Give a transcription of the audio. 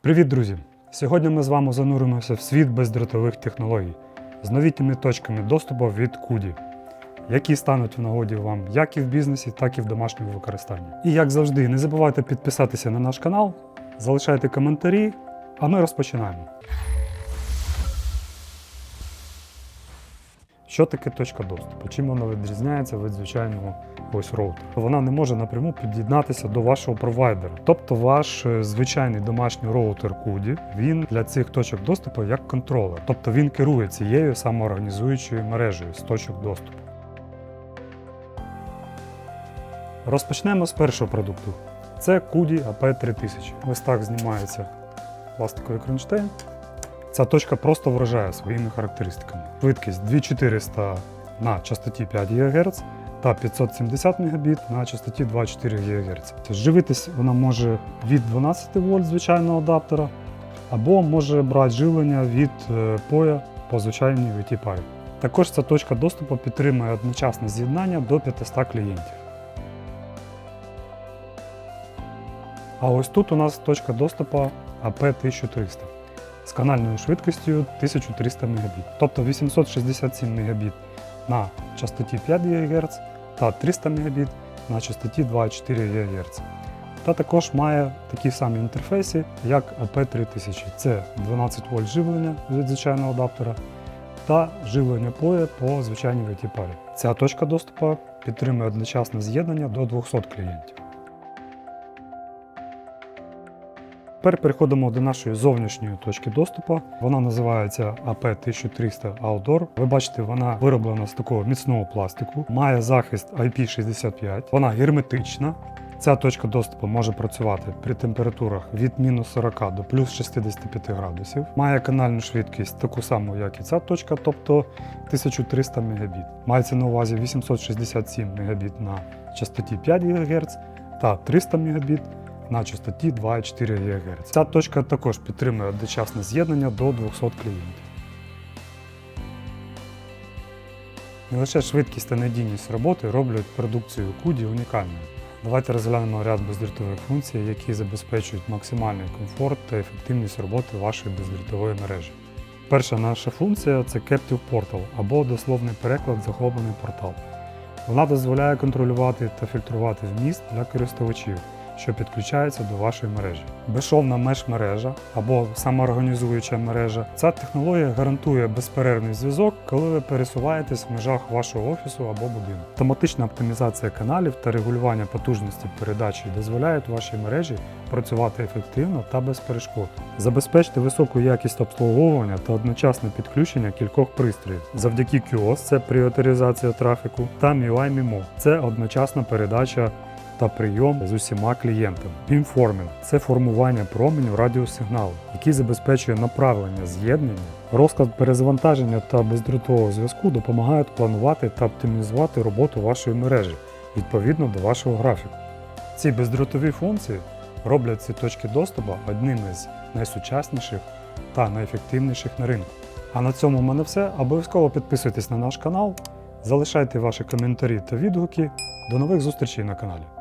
Привіт, друзі! Сьогодні ми з вами зануримося в світ бездротових технологій з новітніми точками доступу від Куді, які стануть в нагоді вам як і в бізнесі, так і в домашньому використанні. І як завжди, не забувайте підписатися на наш канал, залишайте коментарі, а ми розпочинаємо. Що таке точка доступу? Чим вона відрізняється від звичайного ось роутера? Вона не може напряму під'єднатися до вашого провайдера. Тобто ваш е, звичайний домашній роутер CUDI, він для цих точок доступу як контролер. Тобто він керує цією самоорганізуючою мережею з точок доступу. Розпочнемо з першого продукту. Це CUDI AP3000. Ось так знімається пластиковий кронштейн. Ця точка просто вражає своїми характеристиками. Швидкість 2400 на частоті 5 ГГц та 570 Мбіт на частоті 24 ГГц. Живитись вона може від 12 вольт звичайного адаптера, або може брати живлення від е, поя по звичайній VT парі. Також ця точка доступу підтримує одночасне з'єднання до 500 клієнтів. А ось тут у нас точка доступу AP1300 з канальною швидкістю 1300 Мбіт, тобто 867 Мбіт на частоті 5 ГГц та 300 Мбіт на частоті 2,4 ГГц. Та також має такі самі інтерфейси, як AP3000. Це 12 вольт живлення від звичайного адаптера та живлення поя по звичайній VT парі. Ця точка доступу підтримує одночасне з'єднання до 200 клієнтів. Тепер переходимо до нашої зовнішньої точки доступу. Вона називається AP1300 Outdoor. Ви бачите, вона вироблена з такого міцного пластику, має захист IP65, вона герметична. Ця точка доступу може працювати при температурах від мінус 40 до плюс 65 градусів. Має канальну швидкість таку саму, як і ця точка, тобто 1300 Мбіт. Мається на увазі 867 Мбіт на частоті 5 ГГц та 300 Мбіт на частоті 2,4 ГГц. Ця точка також підтримує одночасне з'єднання до 200 клієнтів. Не лише швидкість та надійність роботи роблять продукцію CUDI унікальною. Давайте розглянемо ряд бездротових функцій, які забезпечують максимальний комфорт та ефективність роботи вашої бездротової мережі. Перша наша функція це Captive Portal або дословний переклад захоплений портал. Вона дозволяє контролювати та фільтрувати вміст для користувачів, що підключаються до вашої мережі. Безшовна меж-мережа або самоорганізуюча мережа. Ця технологія гарантує безперервний зв'язок, коли ви пересуваєтесь в межах вашого офісу або будинку. Автоматична оптимізація каналів та регулювання потужності передачі дозволяють вашій мережі працювати ефективно та без перешкод. Забезпечте високу якість обслуговування та одночасне підключення кількох пристроїв. Завдяки QoS – це пріоритаризація трафіку, та MIUI MIMO – це одночасна передача та прийом з усіма клієнтами. Beamforming – це формування променів радіосигналу, який забезпечує направлення з'єднання. Розклад перезавантаження та бездротового зв'язку допомагають планувати та оптимізувати роботу вашої мережі відповідно до вашого графіку. Ці бездротові функції роблять ці точки доступу одними з найсучасніших та найефективніших на ринку. А на цьому в мене все. Обов'язково підписуйтесь на наш канал, залишайте ваші коментарі та відгуки. До нових зустрічей на каналі.